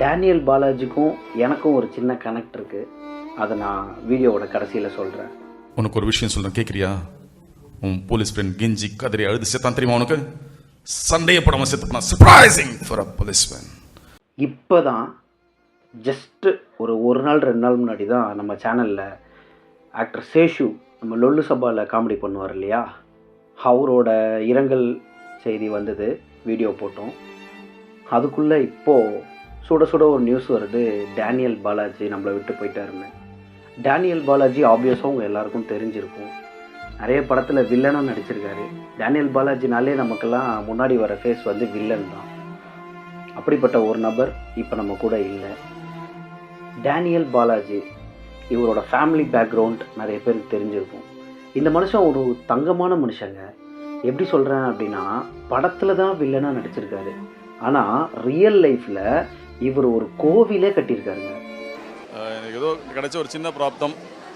Daniel பாலாஜிக்கும் எனக்கும் ஒரு சின்ன கனெக்ட் இருக்குது அதை நான் வீடியோவோட கடைசியில் சொல்கிறேன் உனக்கு ஒரு விஷயம் சொல்றேன் கேட்குறியா உன் போலீஸ் ஃப்ரெண்ட் கெஞ்சி கதறி அழுது செத்தான் தெரியுமா உனக்கு? சந்தேகப்படாம செத்துப்பான் சர்ப்ரைசிங் ஃபார் அ போலீஸ் இப்போ தான் ஜஸ்ட்டு ஒரு ஒரு நாள் ரெண்டு நாள் முன்னாடி தான் நம்ம சேனலில் ஆக்டர் சேஷு நம்ம லொல்லு சபாவில் காமெடி பண்ணுவார் இல்லையா? அவரோட இரங்கல் செய்தி வந்தது வீடியோ போட்டோம். அதுக்குள்ளே இப்போது சுட சுட ஒரு நியூஸ் வருது. டேனியல் பாலாஜி நம்மளை விட்டு போயிட்டாருன்னு. டேனியல் பாலாஜி ஆப்வியஸாக உங்கள் எல்லாருக்கும் தெரிஞ்சிருக்கும். நிறைய படத்தில் வில்லனாக நடிச்சிருக்காரு. டேனியல் பாலாஜினாலே நமக்கெல்லாம் முன்னாடி வர ஃபேஸ் வந்து வில்லன் தான். அப்படிப்பட்ட ஒரு நபர் இப்போ நம்ம கூட இல்லை. டேனியல் பாலாஜி இவரோட ஃபேமிலி பேக்ரவுண்ட் நிறைய பேருக்கு தெரிஞ்சிருக்கும். இந்த மனுஷன் ஒரு தங்கமான மனுஷங்க. எப்படி சொல்கிறேன் அப்படின்னா படத்தில் தான் வில்லனாக நடிச்சிருக்காரு. ஆனால் ரியல் லைஃப்பில் இவர் ஒரு கோவிலே கட்டியிருக்காருங்க. எனக்கு ஏதோ கிடைச்ச ஒரு சின்ன பிராப்தம்.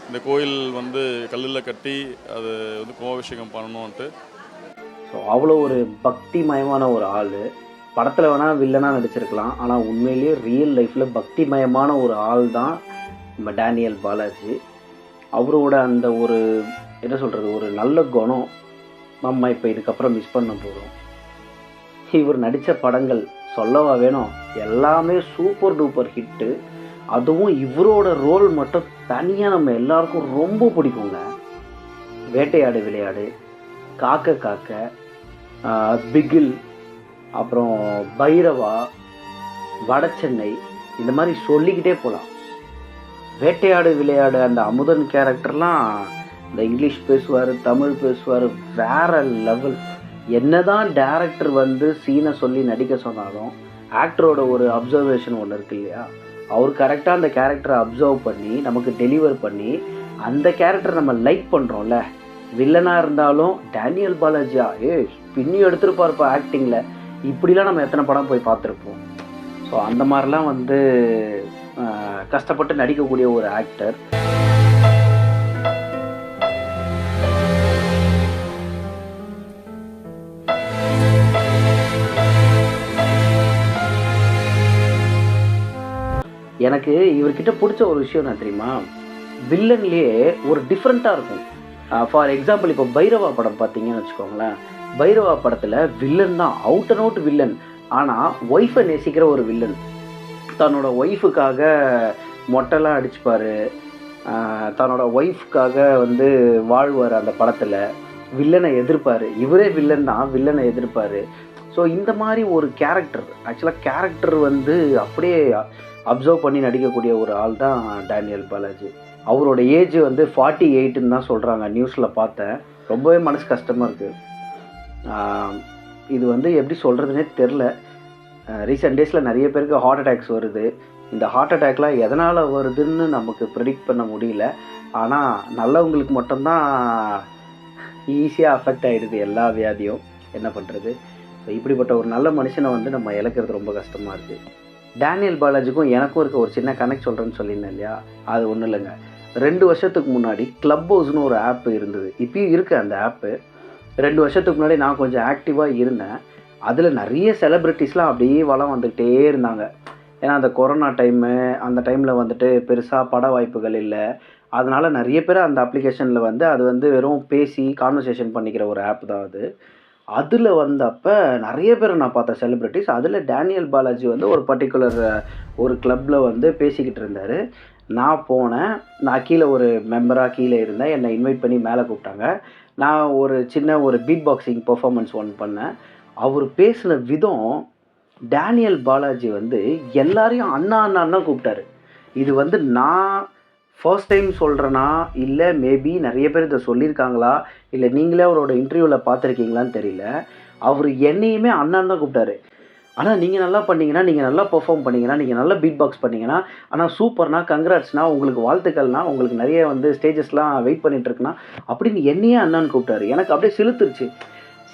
இந்த கோயில் வந்து கல்லில் கட்டி அது வந்து கும்பாபிஷேகம் பண்ணணும்ன்ட்டு. ஸோ அவ்வளோ ஒரு பக்திமயமான ஒரு ஆள். படத்தில் வேணால் வில்லனாக நடிச்சிருக்கலாம். ஆனால் உண்மையிலேயே ரியல் லைஃப்பில் பக்திமயமான ஒரு ஆள் தான் நம்ம டேனியல் பாலாஜி. அவரோட அந்த ஒரு என்ன சொல்கிறது ஒரு நல்ல குணம் நம்ம இப்போ இதுக்கப்புறம் மிஸ் பண்ண போகிறோம் இவர் நடித்த படங்கள் சொல்லவா வேணும்? எல்லாமே சூப்பர் டூப்பர் ஹிட்டு அதுவும் இவரோட ரோல் மட்டும் தனியாக நம்ம எல்லாருக்கும் ரொம்ப பிடிக்குங்க. வேட்டையாடு விளையாடு காக்க காக்க பிகில் அப்புறம் பைரவா வடச்சென்னை இந்த மாதிரி சொல்லிக்கிட்டே போகலாம் வேட்டையாடு விளையாடு அந்த அமுதன் கேரக்டர்லாம் இந்த இங்கிலீஷ் பேசுவார் தமிழ் பேசுவார் வேற லெவல் என்னதான் டேரக்டர் வந்து சீனை சொல்லி நடிக்க சொன்னாலும் ஆக்டரோட ஒரு அப்சர்வேஷன் ஒன்று இருக்கு இல்லையா? அவர் கரெக்டாக அந்த கேரக்டரை அப்சர்வ் பண்ணி நமக்கு டெலிவர் பண்ணி அந்த கேரக்டர் நம்ம லைக் பண்ணுறோம்ல வில்லனாக இருந்தாலும் டேனியல் பாலாஜியா ஏ பின்னி எடுத்திருப்பாருப்பா ஆக்டிங்கில் இப்படிலாம் நம்ம எத்தனை படம் போய் பார்த்துருப்போம்? ஸோ அந்த மாதிரிலாம் வந்து கஷ்டப்பட்டு நடிக்கக்கூடிய ஒரு ஆக்டர் எனக்கு இவர்கிட்ட பிடிச்ச ஒரு விஷயம் என்ன தெரியுமா? வில்லன்லேயே ஒரு டிஃப்ரெண்ட்டாக இருக்கும். ஃபார் எக்ஸாம்பிள் இப்போ பைரவா படம் பார்த்தீங்கன்னு வச்சுக்கோங்களேன். பைரவா படத்தில் வில்லன் தான் அவுட் அண்ட் அவுட் வில்லன் ஆனால் ஒய்ஃபை நேசிக்கிற ஒரு வில்லன் தன்னோட ஒய்ஃபுக்காக மொட்டைலாம் அடிச்சுப்பார். தன்னோட ஒய்ஃப்காக வந்து வாழ்வார் அந்த படத்தில். வில்லனை எதிர்ப்பார். இவரே வில்லன் தான் வில்லனை எதிர்ப்பார். ஸோ இந்த மாதிரி ஒரு கேரக்டர் ஆக்சுவலாக கேரக்டர் வந்து அப்படியே அப்சர்வ் பண்ணி நடிக்கக்கூடிய ஒரு ஆள் தான் டேனியல் பாலாஜி. அவரோட ஏஜ் வந்து ஃபார்ட்டி எயிட்டுன்னு தான் சொல்கிறாங்க நியூஸில் பார்த்தேன். ரொம்பவே மனசு கஷ்டமாக இருக்குது இது வந்து எப்படி சொல்கிறதுனே தெரில ரீசெண்ட் டேஸில் நிறைய பேருக்கு ஹார்ட் அட்டாக்ஸ் வருது. இந்த ஹார்ட் அட்டாக்லாம் எதனால் வருதுன்னு நமக்கு ப்ரிடிக்ட் பண்ண முடியல. ஆனால் நல்லவங்களுக்கு மட்டும்தான் ஈஸியாக அஃபெக்ட் ஆகிடுது எல்லா வியாதியும். என்ன பண்ணுறது ஸோ இப்படிப்பட்ட ஒரு நல்ல மனுஷனை வந்து நம்ம இழக்கிறது ரொம்ப கஷ்டமாக இருக்குது டேனியல் பாலாஜிக்கும் எனக்கும் இருக்க ஒரு சின்ன கனெக்ட் சொல்கிறேன்னு சொல்லியிருந்தேன் இல்லையா? அது ஒன்றும் இல்லைங்க. ரெண்டு வருஷத்துக்கு முன்னாடி க்ளப் ஹவுஸ்னு ஒரு ஆப் இருந்தது. இப்போயும் இருக்குது அந்த ஆப்பு ரெண்டு வருஷத்துக்கு முன்னாடி நான் கொஞ்சம் ஆக்டிவாக இருந்தேன். அதில் நிறைய செலிப்ரிட்டிஸ்லாம் அப்படியே வளம் வந்துக்கிட்டே இருந்தாங்க. ஏன்னா அந்த கொரோனா டைமு அந்த டைமில் வந்துட்டு பெருசாக பட வாய்ப்புகள் இல்லை. அதனால் நிறைய பேர் அந்த அப்ளிகேஷனில் வந்து அது வந்து வெறும் பேசி கான்வர்சேஷன் பண்ணிக்கிற ஒரு ஆப் தான் அது. அதில் வந்தப்போ நிறைய பேர் நான் பார்த்தேன் செலிப்ரிட்டிஸ் அதில் டேனியல் பாலாஜி வந்து ஒரு பர்டிகுலர் ஒரு கிளப்பில் வந்து பேசிக்கிட்டு இருந்தார். நான் போனேன். நான் கீழே ஒரு மெம்பராக கீழே இருந்தேன். என்னை இன்வைட் பண்ணி மேலே கூப்பிட்டாங்க. நான் ஒரு சின்ன ஒரு பீட் பாக்ஸிங் பெர்ஃபார்மன்ஸ் ஒன் பண்ணேன். அவர் பேசின விதம் டேனியல் பாலாஜி வந்து எல்லாரையும் அண்ணா அண்ணான்னு தான் கூப்பிட்டாரு. இது வந்து நான் ஃபர்ஸ்ட் டைம் சொல்கிறேனா இல்லை மேபி நிறைய பேர் இதை சொல்லியிருக்காங்களா? இல்லை நீங்களே அவரோட இன்டர்வியூவில் பார்த்துருக்கீங்களான்னு தெரியல. அவர் என்னையுமே அண்ணான்னு தான் கூப்பிட்டாரு. ஆனால் நீங்கள் நல்லா பண்ணீங்கன்னா நீங்கள் நல்லா பெர்ஃபார்ம் பண்ணீங்கன்னா நீங்கள் நல்லா பீட் பாக்ஸ் பண்ணீங்கன்னா ஆனால் சூப்பர்னா கங்க்ராட்ஸ்னா உங்களுக்கு வாழ்த்துக்கள்னா உங்களுக்கு நிறைய வந்து ஸ்டேஜஸ்லாம் வெயிட் பண்ணிட்டுருக்குன்னா அப்படின்னு என்னையே அண்ணான்னு கூப்பிட்டாரு. எனக்கு அப்படியே செலுத்துருச்சு.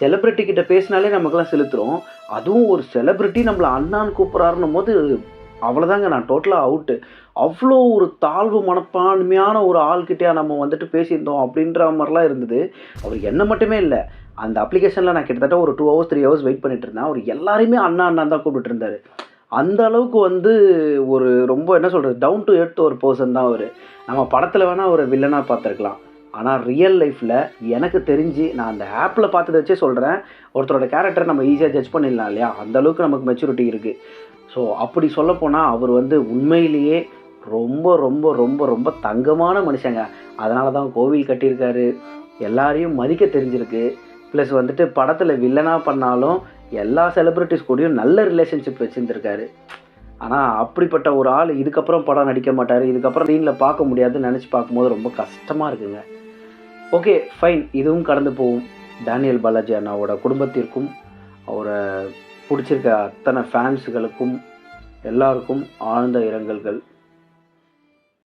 செலிப்ரிட்டி கிட்ட பேசினாலே நமக்குலாம் செலுத்துகிறோம் அதுவும் ஒரு செலிப்ரிட்டி நம்மளை அண்ணான்னு கூப்பிட்றாருன்னும் போது அவ்வளோதாங்க நான் டோட்டலாக அவுட்டு அவ்வளோ ஒரு தாழ்வு மனப்பான்மையான ஒரு ஆள்கிட்டயா நம்ம வந்துட்டு பேசியிருந்தோம் அப்படின்ற மாதிரிலாம் இருந்தது. அவர் என்ன மட்டுமே இல்லை. அந்த அப்ளிகேஷனில் நான் கிட்டத்தட்ட ஒரு two hours three hours wait பண்ணிட்டு இருந்தேன். அவர் எல்லாருமே அண்ணா அண்ணா தான் கூப்பிட்டு இருந்தாரு. அந்த அளவுக்கு வந்து ஒரு ரொம்ப என்ன சொல்கிறது டவுன் டு எர்த் ஒரு பர்சன் தான் அவர். நம்ம படத்தில் வேணால் ஒரு வில்லனாக பார்த்துருக்கலாம். ஆனால் ரியல் லைஃப்பில் எனக்கு தெரிஞ்சு நான் அந்த ஆப்பில் பார்த்ததை வச்சே சொல்கிறேன் ஒருத்தரோட கேரக்டர் நம்ம ஈஸியாக ஜட்ஜ் பண்ணிடலாம் இல்லையா? அந்தளவுக்கு நமக்கு மெச்சூரிட்டி இருக்குது ஸோ அப்படி சொல்லப்போனால் அவர் வந்து உண்மையிலேயே ரொம்ப ரொம்ப ரொம்ப ரொம்ப தங்கமான மனுஷங்க. அதனால தான் கோவில் கட்டியிருக்காரு. எல்லாரையும் மதிக்க தெரிஞ்சிருக்கு. ப்ளஸ் வந்துட்டு படத்தில் வில்லனாக பண்ணாலும் எல்லா செலிப்ரிட்டிஸ் கூடயும் நல்ல ரிலேஷன்ஷிப் வச்சுருந்துருக்காரு. ஆனால் அப்படிப்பட்ட ஒரு ஆள் இதுக்கப்புறம் படம் நடிக்க மாட்டார். இதுக்கப்புறம் ஸ்க்ரீனில் பார்க்க முடியாதுன்னு நினச்சி பார்க்கும்போது ரொம்ப கஷ்டமாக இருக்குங்க. ஓகே ஃபைன் இதுவும் கடந்து போகும். டேனியல் பாலாஜி அண்ணாவோட குடும்பத்திற்கும் அவரை பிடிச்சிருக்க அத்தனை ஃபேன்ஸுகளுக்கும் எல்லாருக்கும் ஆழ்ந்த இரங்கல்கள்.